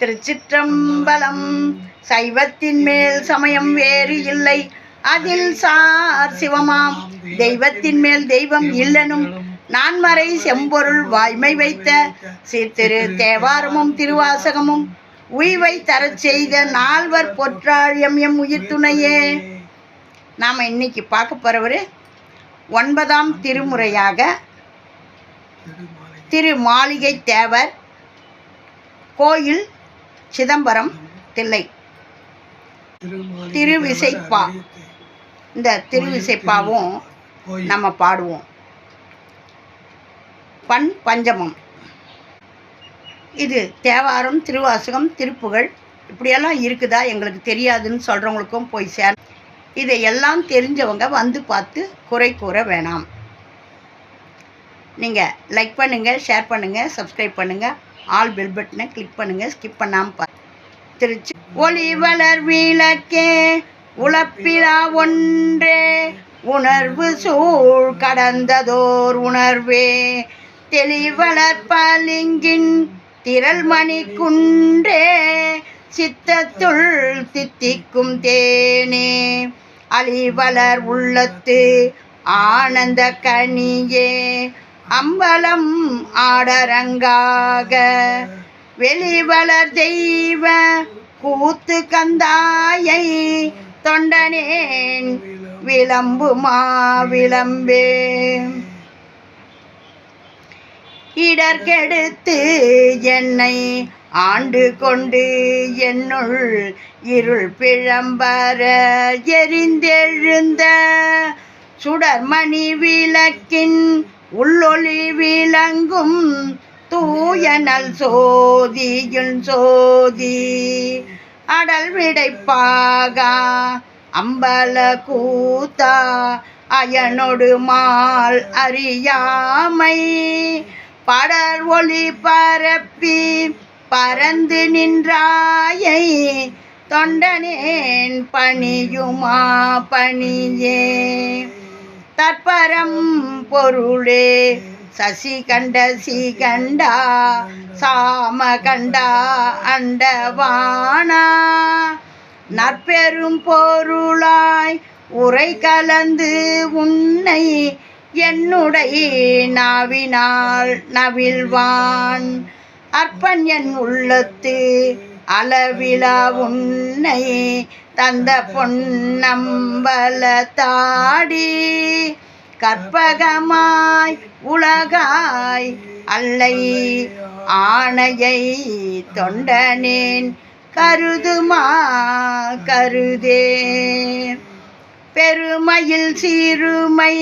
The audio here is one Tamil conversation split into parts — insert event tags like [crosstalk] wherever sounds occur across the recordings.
திருச்சிற்றம்பலம். சைவத்தின் மேல் சமயம் வேறு இல்லை. அதில் சார் சிவமாம். தெய்வத்தின் மேல் தெய்வம் இல்லனும் நான்மறை செம்பொருள் வாய்மை வைத்த சிறு தேவாரமும் திருவாசகமும் உய்வை தரச் செய்த நால்வர் பொற்றாழியம் எம் உயிர் துணையே நாம் இன்னைக்கு பார்க்க போகிறவர் ஒன்பதாம் திருமுறையாக திரு மாளிகை தேவர் கோயில் சிதம்பரம் தில்லை. திருவிசைப்பா. இந்த திருவிசைப்பாவும் நம்ம பாடுவோம். பண் பஞ்சமம். இது தேவாரம் திருவாசகம் திருப்புகழ் இப்படியெல்லாம் இருக்குதா எங்களுக்கு தெரியாதுன்னு சொல்கிறவங்களுக்கும் போய் சேர் இதை எல்லாம் தெரிஞ்சவங்க வந்து பார்த்து குறை கூற வேணாம். நீங்கள் லைக் பண்ணுங்கள் ஷேர் பண்ணுங்கள் சப்ஸ்கிரைப் பண்ணுங்கள் ஆல் பெல் பட்டனை கிளிக் பண்ணுங்கள் ஸ்கிப் பண்ணாமல் பா திருச்சி. ஒளி வளர் விளக்கே உழப்பிலா ஒன்றே உணர்வு சூழ் கடந்ததோர் உணர்வே. தெளிவளர் பளிங்கின் திரள்மணி குன்றே சித்தத்துள் தித்திக்கும் தேனே. அழிவளர் உள்ளத்து ஆனந்த கனியே அம்பலம் ஆடரங்காக. வெளிவளர் தெய்வ கூத்து கந்தாயை தொண்டனேன் விளம்புமா விளம்பே இடர்கெடுத்து என்னை ஆண்டு கொண்டு என்னுள் இருள் பிழம்பர எரிந்தெழுந்த சுடர்மணி விளக்கின் உள்ளொளி விளங்கும் தூயனல் சோதியுள் சோதி. அடல் விடைப்பாகா அம்பல கூத்தா அயனொடு மால் அறியாமை. படர் ஒளி பரப்பி பறந்து நின்றாயை தொண்டனேன் பணியுமா பணியே. தற்பரம் பொருளே. சசி கண்ட சி கண்டா சாம கண்டா அண்டவானா நற்பெரும் பொருளாய் உரை கலந்து உன்னை என்னுடைய நாவினால் நவில்வான் அற்பன் என் உள்ளத்து அளவிழா உன்னை தந்த பொன்னம்பலத்தாடி கற்பகமாய் உலகாய் அல்லை ஆணையை தொண்டனேன் கருதுமா கருதே. பெருமையில் சிறுமை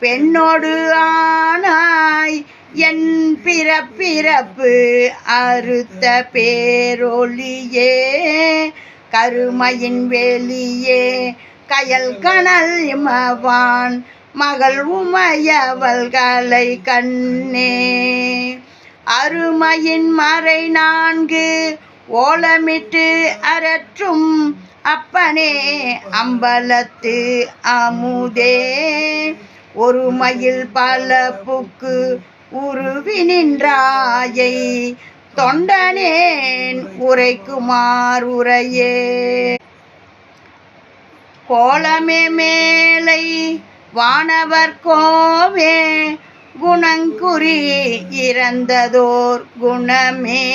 பெண்ணோடு ஆனாய் என் பிறப்பிறப்பு அறுத்த பேரொலியே கருமையின் வெளியே கயல் கணல் இமவான் மகள் உமையவள்களை கண்ணே. அருமையின் மறை நான்கு ஓலமிட்டு அரற்றும் அப்பனே அம்பலத்து அமுதே. ஒரு மயில் பல புக்கு உருவி நின்றாயை தொண்டனேன் உரைக்குமார் உரையே. கோலமே மேலை வானவர் கோவே குணங்குறி இறந்ததோர் குணமே.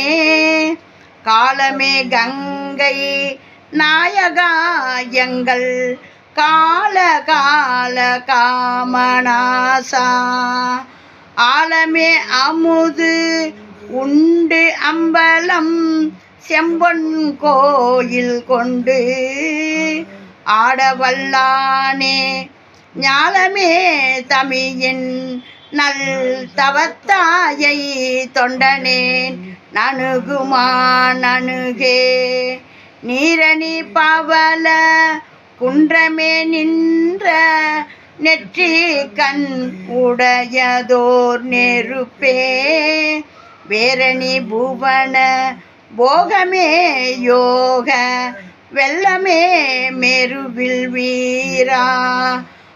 காலமே கங்கை நாயகா எங்கள் கால கால காமனாசா. ஆலமே அமுது உண்டு அம்பலம் செம்பொன் கோயில் கொண்டு. ஆடவல்லானே ஞாலமே தமியின் நல் தவத்தாயை தொண்டனேன். நணுகுமா நணுகே நீரணி பவல குன்றமே நின்ற நெற்றி கண் உடையதோர் நெருப்பே. வேரணி புவன போகமே யோக வெள்ளமே மெருவில் வீரா.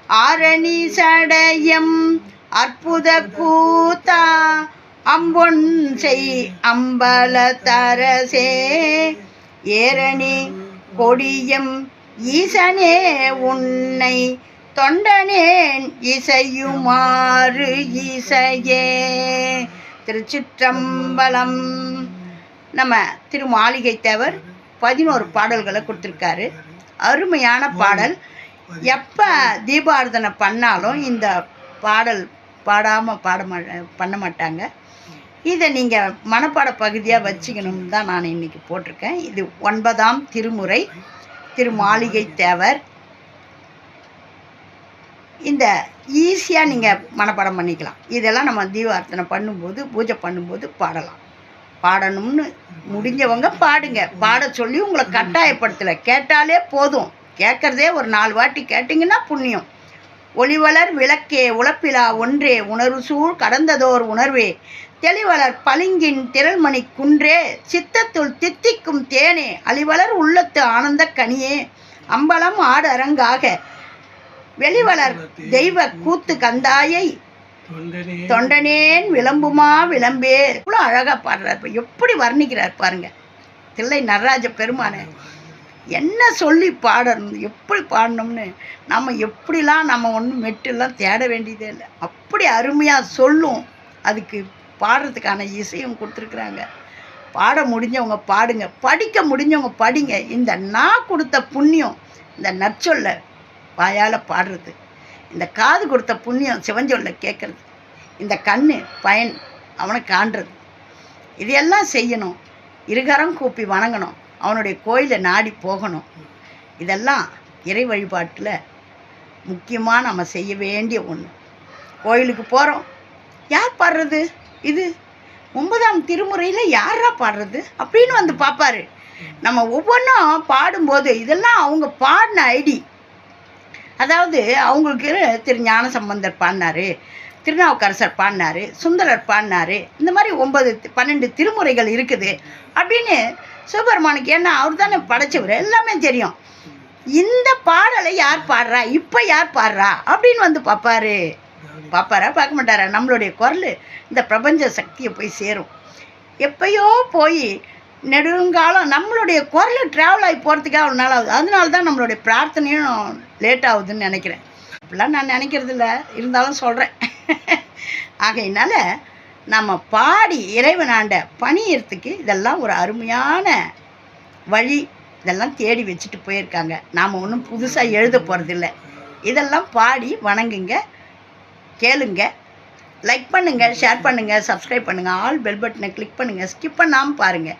ஆரணி சடயம் அற்புத கூத்தா அம்பொன் செய் அம்பல தரசே. ஏரணி கொடியம் ஈசனே உன்னை தொண்டனேன் இசையுமாறு இசையே. திருச்சிற்றம்பலம். நம்ம திருமாளிகை தேவர் பதினோரு பாடல்களை கொடுத்துருக்காரு. அருமையான பாடல். எப்போ தீபாரதனை பண்ணாலும் இந்த பாடல் பாடாமல் பாட பண்ண மாட்டாங்க. இதை நீங்கள் மனப்பாட பகுதியாக வச்சுக்கணும்னு தான் நான் இன்னைக்கு போட்டிருக்கேன். இது ஒன்பதாம் திருமுறை. திருமாளிகை தேவர் இந்த ஈஸியாக நீங்கள் மனப்பாடம் பண்ணிக்கலாம். இதெல்லாம் நம்ம தீபார்த்தனை பண்ணும்போது பூஜை பண்ணும்போது பாடலாம். பாடணும்னு முடிஞ்சவங்க பாடுங்க. பாட சொல்லி உங்களை கட்டாயப்படுத்தலை. கேட்டாலே போதும். கேட்குறதே ஒரு நாலு வாட்டி கேட்டிங்கன்னா புண்ணியம். ஒளிவளர் விளக்கே உழப்பிலா ஒன்றே உணர்வு சூழ் கடந்ததோர் உணர்வே. தெளிவளர் பளிங்கின் திரள்மணி குன்றே சித்தத்துள் தித்திக்கும் தேனே. அழிவளர் உள்ளத்து ஆனந்த கனியே. அம்பலம் ஆடு அரங்காக வெளிவளர் தெய்வ கூத்து கந்தாயை தொண்டனேன் விளம்புமா விளம்பே இவ்வளோ அழகாக பாடுறார். எப்படி வர்ணிக்கிறார் பாருங்க. தில்லை நடராஜ பெருமானை. என்ன சொல்லி பாடணும்? எப்படி பாடணும்னு? நம்ம எப்படிலாம் நம்ம ஒன்றும் மெட்டெல்லாம் தேட வேண்டியதே இல்லை. அப்படி அருமையாக சொல்லும். அதுக்கு பாடுறதுக்கான இசையும் கொடுத்துருக்குறாங்க. பாட முடிஞ்சவங்க பாடுங்க. படிக்க முடிஞ்சவங்க படிங்க. இந்த நான் கொடுத்த புண்ணியம் இந்த நற்சொல்ல வாயால் பாடுறது. இந்த காது கொடுத்த புண்ணியம் சிவஞ்சொல்ல கேட்குறது இந்த கண்ணு பயன் அவனை காண்றது. இதையெல்லாம் செய்யணும். இருகரம் கூப்பி வணங்கணும். அவனுடைய கோயிலை நாடி போகணும். இதெல்லாம் இறை வழிபாட்டில் முக்கியமாக நம்ம செய்ய வேண்டிய ஒன்று கோயிலுக்கு போகிறோம் யார் பாடுறது? இது ஒன்பதாம் திருமுறையில் யாரா பாடுறது? அப்படின்னு வந்து பார்ப்பாரு நம்ம ஒவ்வொன்றும் பாடும்போது இதெல்லாம் அவங்க பாடின ஐடி. அதாவது அவங்களுக்கு திரு ஞான சம்பந்தர் பாடினாரு திருநாவுக்கரசர் பாடினாரு சுந்தரர் பாடினாரு. இந்த மாதிரி ஒன்பது பன்னெண்டு திருமுறைகள் இருக்குது. அப்படின்னு சிவபெருமானுக்கு ஏன்னா அவர் தானே படைச்சவர். எல்லாமே தெரியும். இந்த பாடலை யார் பாடுறா? இப்போ யார் பாடுறா? அப்படின்னு வந்து பார்ப்பாரு பார்ப்பாரா பார்க்க மாட்டாரா? நம்மளுடைய குரல் இந்த பிரபஞ்ச சக்தியை போய் சேரும். எப்பயோ போய் நெடுங்காலம் நம்மளுடைய குரல் ட்ராவல் ஆகி போகிறதுக்கே ஒரு நாள் ஆகுது. அதனால தான் நம்மளுடைய பிரார்த்தனையும் லேட் ஆகுதுன்னு நினைக்கிறேன். அப்படிலாம் நான் நினைக்கிறது இல்லை. இருந்தாலும் சொல்கிறேன் [laughs] ஆகையினால நம்ம பாடி இறைவனாண்ட பணியறதுக்கு இதெல்லாம் ஒரு அருமையான வழி. இதெல்லாம் தேடி வச்சுட்டு போயிருக்காங்க. நாம் ஒன்றும் புதுசாக எழுத போகிறதில்ல இதெல்லாம் பாடி வணங்குங்க. கேளுங்க. லைக் பண்ணுங்கள் ஷேர் பண்ணுங்கள் சப்ஸ்கிரைப் பண்ணுங்கள் ஆல் பெல் பட்டனை கிளிக் பண்ணுங்கள் ஸ்கிப் பண்ணாமல் பாருங்கள்